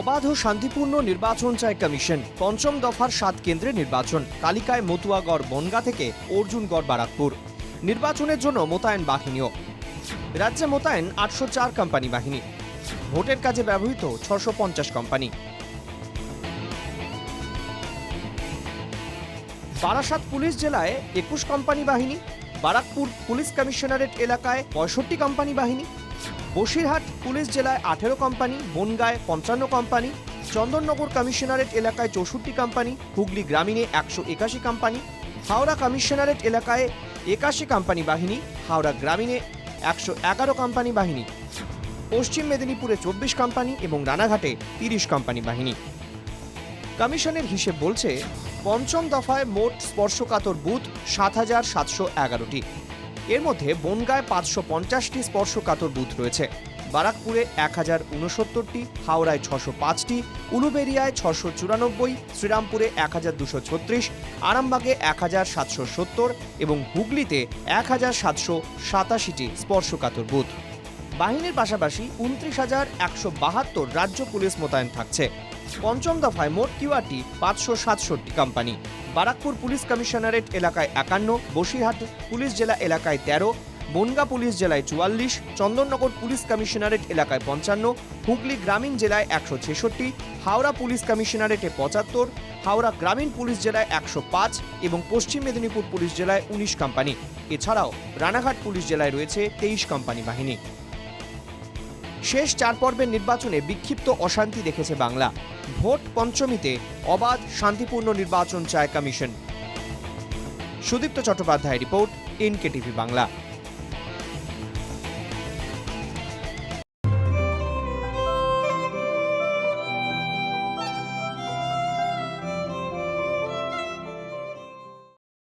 অবাধ ও শান্তিপূর্ণ নির্বাচন চায় কমিশন। পঞ্চম দফার সাত কেন্দ্রে নির্বাচন তালিকায় মতুয়াগড়, বনগা থেকে অর্জুনগড়, বারাকপুর। নির্বাচনের জন্য মোতায়েন বাহিনীও। রাজ্যে মোতায়েন আটশো চার কোম্পানি বাহিনী। ভোটের কাজে ব্যবহৃত ছশো পঞ্চাশ কোম্পানি। বারাসাত পুলিশ জেলায় একুশ কোম্পানি বাহিনী, বারাকপুর পুলিশ কমিশনারেট এলাকায় পঁয়ষট্টি কোম্পানি বাহিনী বসিরহাট পুলিশ জেলায় আঠেরো কোম্পানি, বনগায় পঞ্চান্ন কোম্পানি, চন্দননগর কমিশনারেট এলাকায় চৌষট্টি কোম্পানি, হুগলি গ্রামীণে একশো একাশি কোম্পানি, হাওড়া কমিশনারেট এলাকায় একাশি কোম্পানি বাহিনী, হাওড়া গ্রামীণে একশো এগারো কোম্পানি বাহিনী, পশ্চিম মেদিনীপুরে চব্বিশ কোম্পানি এবং রানাঘাটে তিরিশ কোম্পানি বাহিনী। কমিশনের হিসেব বলছে, পঞ্চম দফায় মোট স্পর্শকাতর বুথ সাত হাজার সাতশো এগারোটি। এর মধ্যে বনগায় পাঁচশো পঞ্চাশটি স্পর্শকাতর বুথ রয়েছে। বারাকপুরে এক হাজার উনসত্তরটি, হাওড়ায় ছশো পাঁচটি, উলুবেরিয়ায় ছশো চুরানব্বই, শ্রীরামপুরে এক হাজার দুশো ছত্রিশ, আরামবাগে এক হাজার সাতশো সত্তর এবং হুগলিতে এক হাজার সাতশো সাতাশিটি স্পর্শকাতর বুথ। বাহিনীর পাশাপাশি উনত্রিশ হাজার একশো বাহাত্তর রাজ্য পুলিশ মোতায়েন থাকছে। পঞ্চম দফায় মোট কিউআরটি পাঁচশো সাতষট্টি কোম্পানি। বারাকপুর পুলিশ কমিশনারেট এলাকায় একান্ন, বসিরহাট পুলিশ জেলা এলাকায় তেরো, বনগা পুলিশ জেলায় চুয়াল্লিশ, চন্দননগর পুলিশ কমিশনারেট এলাকায় পঞ্চান্ন, হুগলি গ্রামীণ জেলায় একশো ছেষট্টি, হাওড়া পুলিশ কমিশনারেটে পঁচাত্তর, হাওড়া গ্রামীণ পুলিশ জেলায় একশো পাঁচ এবং পশ্চিম মেদিনীপুর পুলিশ জেলায় উনিশ কোম্পানি। এছাড়াও রানাঘাট পুলিশ জেলায় রয়েছে তেইশ কোম্পানি বাহিনী। শেষ চার পর্বের নির্বাচনে বিক্ষিপ্ত অশান্তি দেখেছে বাংলা। ভোট পঞ্চমীতে অবাধ, শান্তিপূর্ণ নির্বাচন চায় commission. Sudipta Chattopadhyay report NK TV Bangla.